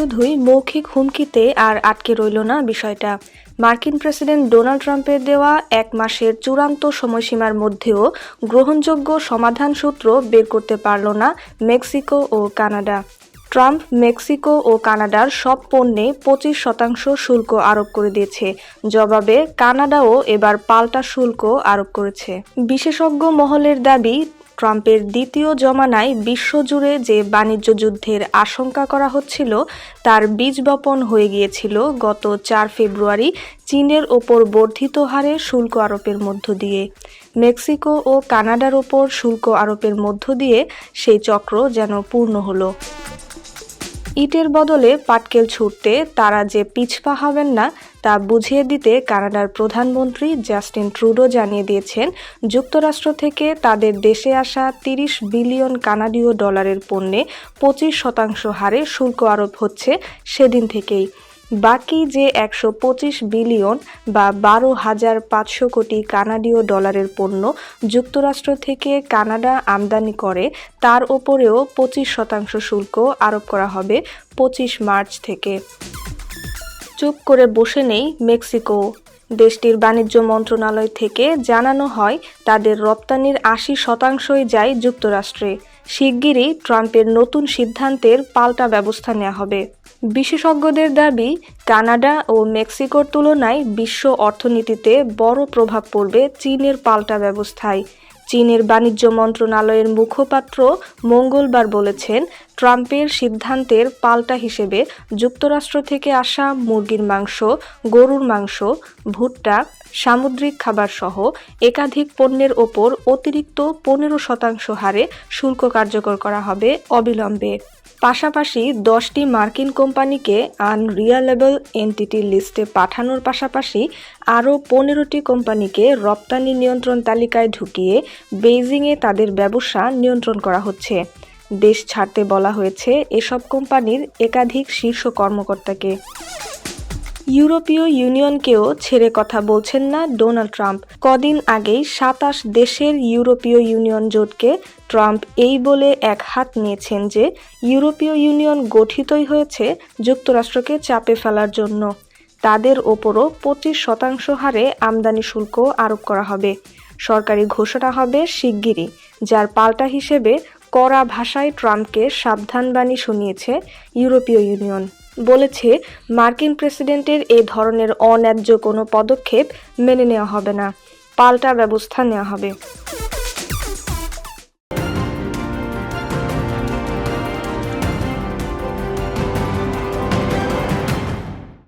শুধুই মৌখিক হুমকিতে আর আটকে রইল না বিষয়টা। মার্কিন প্রেসিডেন্ট ডোনাল্ড ট্রাম্পের দেওয়া এক মাসের চূড়ান্ত সময়সীমার মধ্যেও গ্রহণযোগ্য সমাধান সূত্র বের করতে পারল না মেক্সিকো ও কানাডা। ট্রাম্প মেক্সিকো ও কানাডার সব পণ্যে পঁচিশ শতাংশ শুল্ক আরোপ করে দিয়েছে। জবাবে কানাডাও এবার পাল্টা শুল্ক আরোপ করেছে। বিশেষজ্ঞ মহলের দাবি ট্রাম্পের দ্বিতীয় জমানায় বিশ্বজুড়ে যে বাণিজ্য যুদ্ধের আশঙ্কা করা হচ্ছিল, তার বীজ বপন হয়ে গিয়েছিল গত চার ফেব্রুয়ারি চীনের ওপর বর্ধিত হারে শুল্ক আরোপের মধ্য দিয়ে। মেক্সিকো ও কানাডার ওপর শুল্ক আরোপের মধ্য দিয়ে সেই চক্র যেন পূর্ণ হলো। ইটের বদলে পাটকেল ছুটতে তারা যে পিছপা হবেন না, তা বুঝিয়ে দিতে কানাডার প্রধানমন্ত্রী জাস্টিন ট্রুডো জানিয়ে দিয়েছেন, যুক্তরাষ্ট্র থেকে তাদের দেশে আসা তিরিশ বিলিয়ন কানাডীয় ডলারের পণ্যে পঁচিশ শতাংশ হারে শুল্ক আরোপ হচ্ছে সেদিন থেকেই। বাকি যে একশো পঁচিশ বিলিয়ন বা বারো হাজার পাঁচশো কোটি কানাডীয় ডলারের পণ্য যুক্তরাষ্ট্র থেকে কানাডা আমদানি করে, তার ওপরেও পঁচিশ শতাংশ শুল্ক আরোপ করা হবে পঁচিশ মার্চ থেকে। চুপ করে বসে নেই মেক্সিকো। দেশটির বাণিজ্য মন্ত্রণালয় থেকে জানানো হয়, তাদের রপ্তানির আশি শতাংশই যায় যুক্তরাষ্ট্রে। শিগগিরই ট্রাম্পের নতুন সিদ্ধান্তের পাল্টা ব্যবস্থা নেওয়া হবে। বিশেষজ্ঞদের দাবি, কানাডা ও মেক্সিকোর তুলনায় বিশ্ব অর্থনীতিতে বড় প্রভাব পড়বে চীনের পাল্টা ব্যবস্থায়। চীনের বাণিজ্য মন্ত্রণালয়ের মুখপাত্র মঙ্গলবার বলেছেন, ট্রাম্পের সিদ্ধান্তের পাল্টা হিসেবে যুক্তরাষ্ট্র থেকে আসা মুরগির মাংস, গরুর মাংস, ভুট্টা, সামুদ্রিক খাবারসহ একাধিক পণ্যের ওপর অতিরিক্ত পনেরো শতাংশ হারে শুল্ক কার্যকর করা হবে অবিলম্বে। পাশাপাশি দশটি মার্কিন কোম্পানিকে আনরিয়ালেবল এন্টিটি লিস্টে পাঠানোর পাশাপাশি আরও পনেরোটি কোম্পানিকে রপ্তানি নিয়ন্ত্রণ তালিকায় ঢুকিয়ে বেইজিংয়ে তাদের ব্যবসা নিয়ন্ত্রণ করা হচ্ছে। দেশ ছাড়তে বলা হয়েছে এসব কোম্পানির একাধিক শীর্ষ কর্মকর্তাকে। ইউরোপীয় ইউনিয়নকেও ছেড়ে কথা বলছেন না ডোনাল্ড ট্রাম্প। কদিন আগেই সাতাশ দেশের ইউরোপীয় ইউনিয়ন জোটকে ট্রাম্প এই বলে এক হাত নিয়েছেন যে ইউরোপীয় ইউনিয়ন গঠিতই হয়েছে যুক্তরাষ্ট্রকে চাপে ফেলার জন্য। তাদের ওপরও পঁচিশ শতাংশ হারে আমদানি শুল্ক আরোপ করা হবে। সরকারি ঘোষণা হবে শিগগিরই, যার পাল্টা হিসেবে কড়া ভাষায় ট্রাম্পকে সাবধানবাণী শুনিয়েছে ইউরোপীয় ইউনিয়ন। বলেছে, মার্কিন প্রেসিডেন্টের এ ধরনের অন্যায্য কোনো পদক্ষেপ মেনে নেওয়া হবে না। পাল্টা ব্যবস্থা নেওয়া হবে।